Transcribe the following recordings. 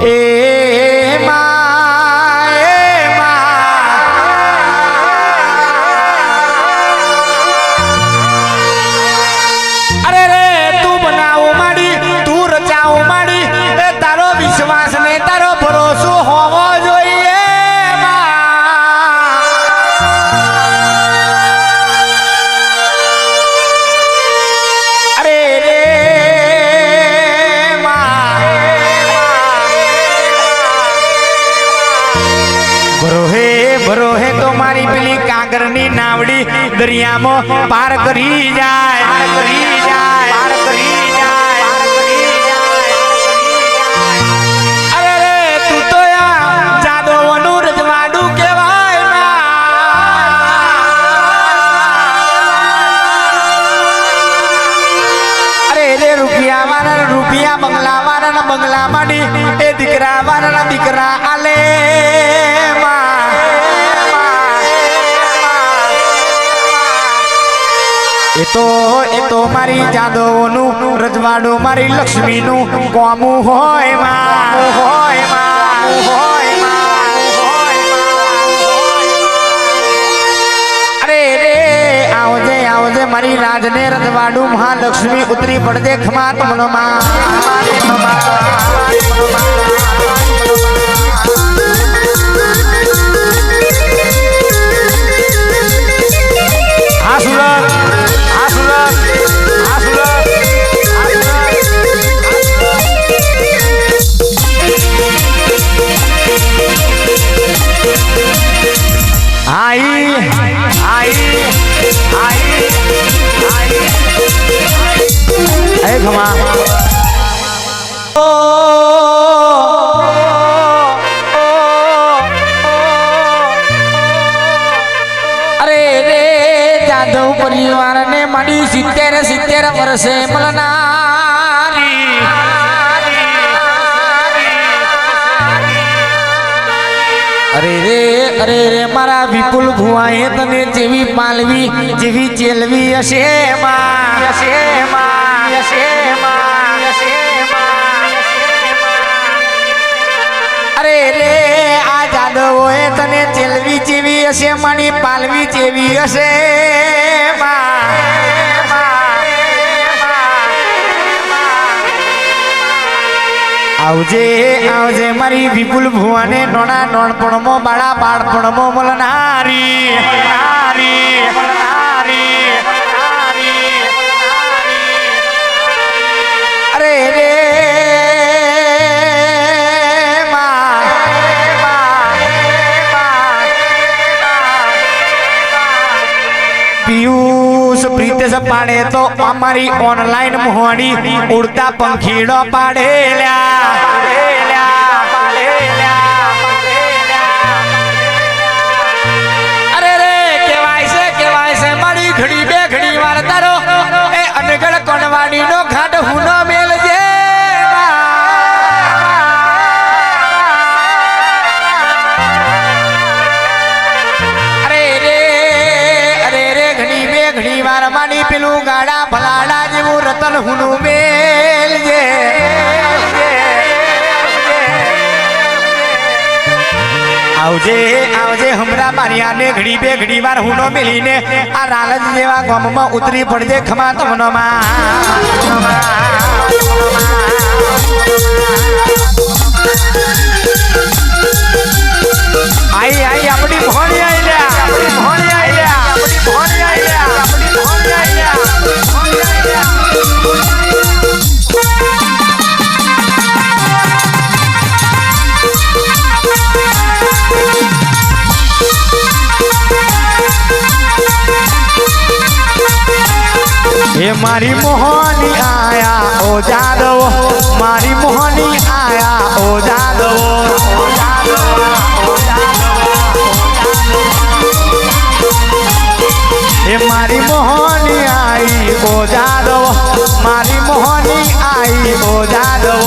એ દરિયામાં પાર કરી જાય. મારી રજવાડું મારી લક્ષ્મીનું કોમું હોયમાં હોયમાં હોય. અરે રે, આવજે આવજે, મારી રાજને રજવાડું, મહાલક્ષ્મી ઉતરી પડજે ખમા તમનો પરિવારને મળી સિત્તેર સિત્તેર વર્ષે મળનારી અરે રે અરે રે મારા વિપુલ ભુવાએ તને જેવી પાલવી જેવી ચેલવી હશે માં હશે માં હશે માં હશે અરે રે આ જાદવોએ તને ચેલવી જેવી હશે મણી પાલવી જેવી હશે આવજે આવજે મારી વિપુલ ભુવાને નોણા નોણપણમો બાળા બાળપણમો મલનારી નારી નારી પાડે તો અમારી ઓનલાઈન મોહણી ઉડતા પંખીડો પાડેલા અરે રે કેવાય છે કેવાય છે, મારી ઘડી બે ઘડી વાર તારો. એ અનગઢ કોણવાડીનો ઘાટ હુનો બે વાર માની પેલું ગાડા ભલાડા જેવું રતન હુનું મેલજે. આવજે આવજે હમરા મારિયાને ઘડી બે ઘડી વાર હુનો મેલીને આ રાલજ જેવા ગામમાં ઉતરી પડજે ખમા તમનો મારી મોહની આયા ઓ જાદવ. મારી મોહની આયા ઓ જાદવ. એ મારી મોહની આઈ ઓ જાદવ. મારી મોહની આઈ ઓ જાદવ,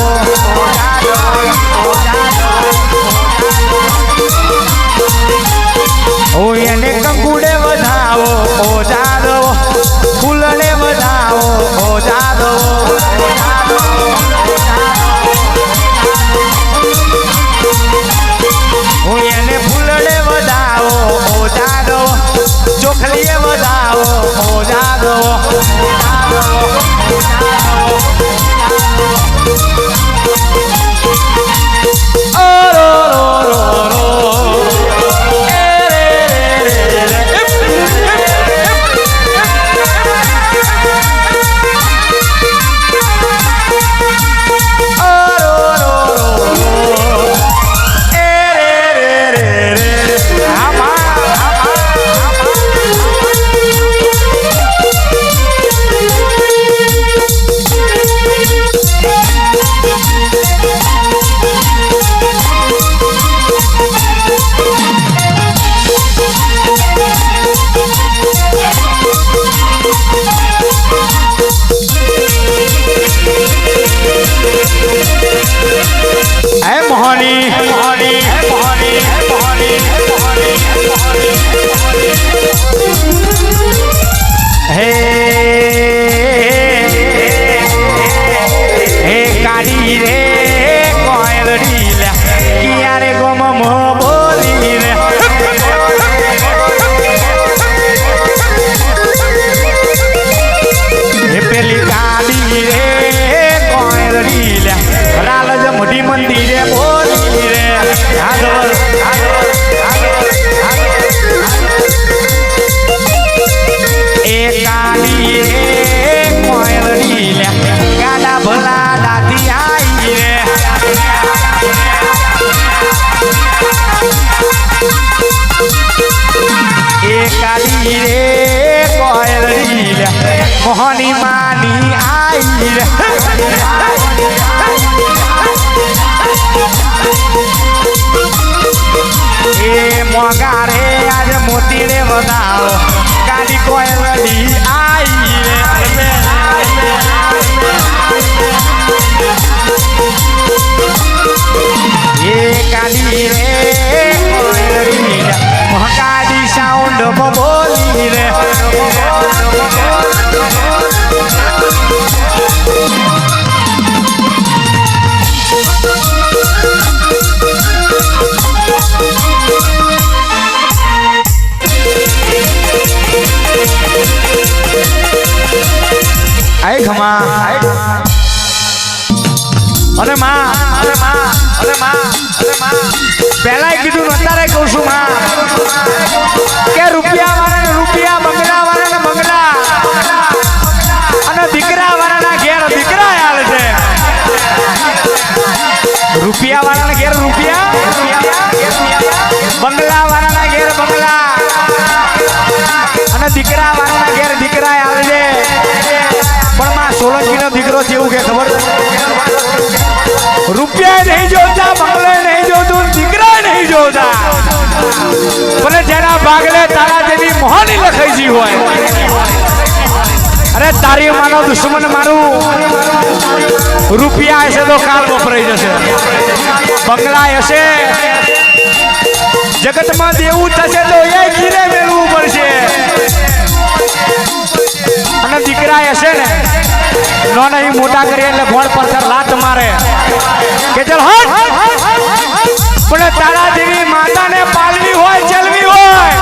કાલી રે કોયલડી લે મોહની માની આઈ રે એ મોગા રે, આજે મોતી રે વધાવો કાલી કોયલડી આય ભાગલે તારા જેવી મોહની લખાઈ હોય. અરે, તારી માનો દુશ્મન મારું. રૂપિયા હશે તો કાલ વપરાઈ જશે. બંગલા હશે. જગતમાં દેવું થશે તો એ ગીરે મેળવું પડશે. અને દીકરા હશે ને નો નહીં મોટા કરી એટલે ભોળ પર લાત મારે. કે ચલ હટ. પણ તારા જેવી માતાને પાલવી હોય, ચલવી હોય.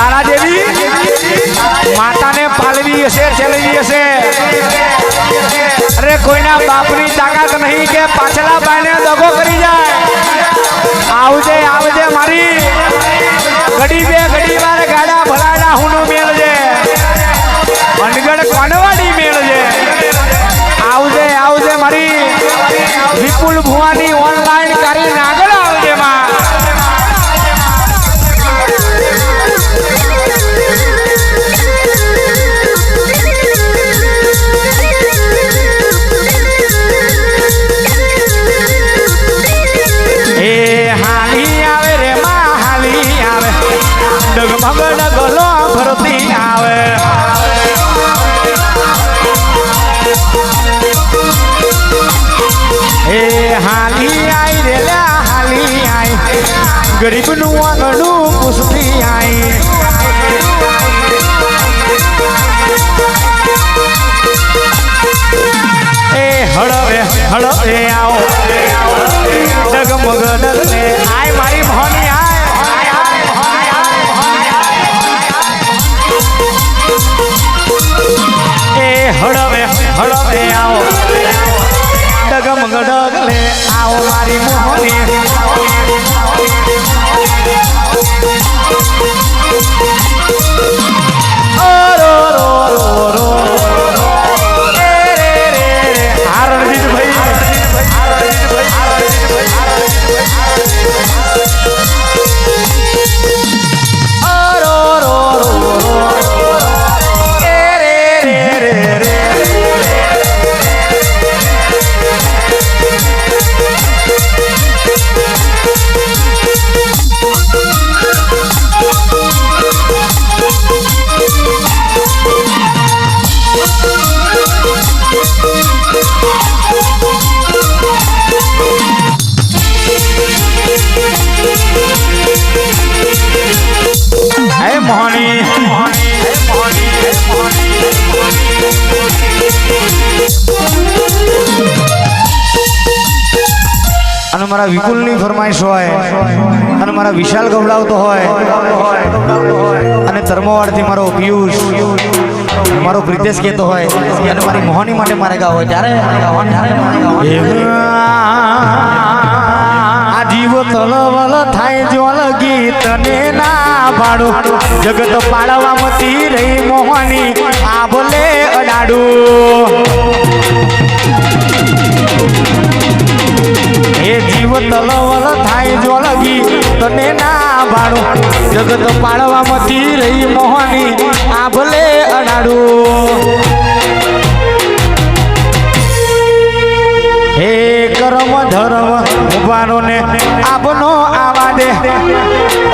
તારા દેવી માતાને પાલવી હશે, ચલવી હશે. અરે કોઈના બાપની તાકાત નહીં કે પાછલા બાયને દગો કરી જાય. આવજે આવજે મારી. ઘડી બે ઘડી વાર ગાડા ભલાડા હુનું છે અનગઢ ગરીબનું આંગણું પૂછતી આઈ. એ હળવે હળવે આવો. ડગમગ ડગલે આય મારી મોહની આય. હળવે હળવે આવો. ડગમગ ડગલે આવો મારી મોહની મારા વિપુલની ફરમાઈશ હોય અને મારા વિશાલ ગવડાવતો હોય અને ધર્મવાડથી મારો પિયુષ મારો પ્રિતેશ કહેતો હોય અને મારી મોહની માટે મારે ગાવ હોય. ત્યારે આ જીવ તલવલ થાય જોલ ગીત ને ના ભાડું. જગત પાડવામતી રહી મોહની આ બોલે અડાડું. એ જીવ તલવલ થાય જોલ ગીત ને ભાડું. જગત પાડવામતી રહી મોહની આ ભલે અડાડું હે કરમ ધર્મ મુભારો ને આપનો આવા દે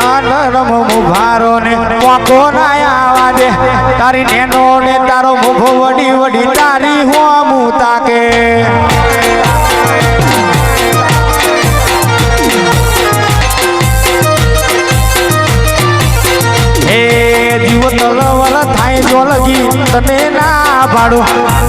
અનરમ મુભારો ને પોકો ના આવા દે તારી નેનો ને તારો મુભો વડી વડી તારી હોમું તાકે. તને ના પાડો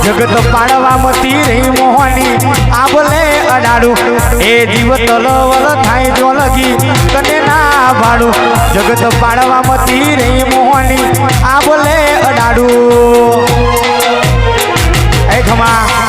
જગત પાડવામતી રહી મોહની. આ બોલે અડાડું. એ જીવ તલવલ થાય જોલગી. તને ના પાડો જગત પાડવામતી રહી મોહની. આબલે અડાડું. એ ખમા